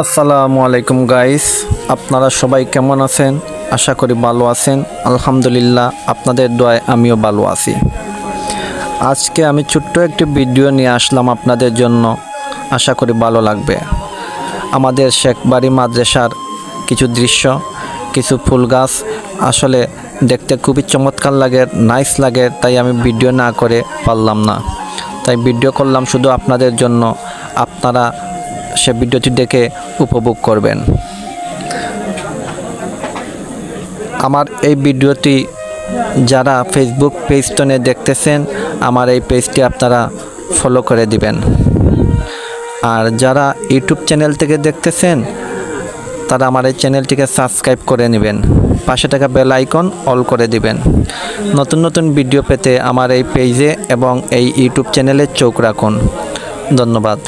আসসালামু আলাইকুম গাইস, আপনারা সবাই কেমন আছেন? আশা করি ভালো আছেন। আলহামদুলিল্লাহ, আপনাদের দোয়ায় আমিও ভালো আছি। আজকে আমি ছোট্ট একটি ভিডিও নিয়ে আসলাম আপনাদের জন্য। আশা করি ভালো লাগবে। আমাদের শেখবাড়ি মাদ্রাসার কিছু দৃশ্য, কিছু ফুল গাছ। আসলে দেখতে খুবই চমৎকার লাগে নাইস লাগে, তাই আমি ভিডিও না করে পারলাম না। তাই ভিডিও করলাম শুধু আপনাদের জন্য। আপনারা সে ভিডিওটি দেখে উপভোগ করবেন। আমার এই ভিডিওটি যারা ফেসবুক পেজটনে দেখতেছেন, আমার এই পেজটি আপনারা ফলো করে দিবেন। আর যারা ইউটিউব চ্যানেল থেকে দেখতেছেন, তারা আমার এই চ্যানেলটিকে সাবস্ক্রাইব করে নেবেন। পাশে থাকা বেল আইকন অল করে দিবেন। নতুন নতুন ভিডিও পেতে আমার এই পেজে এবং এই ইউটিউব চ্যানেলে চোখ রাখুন। ধন্যবাদ।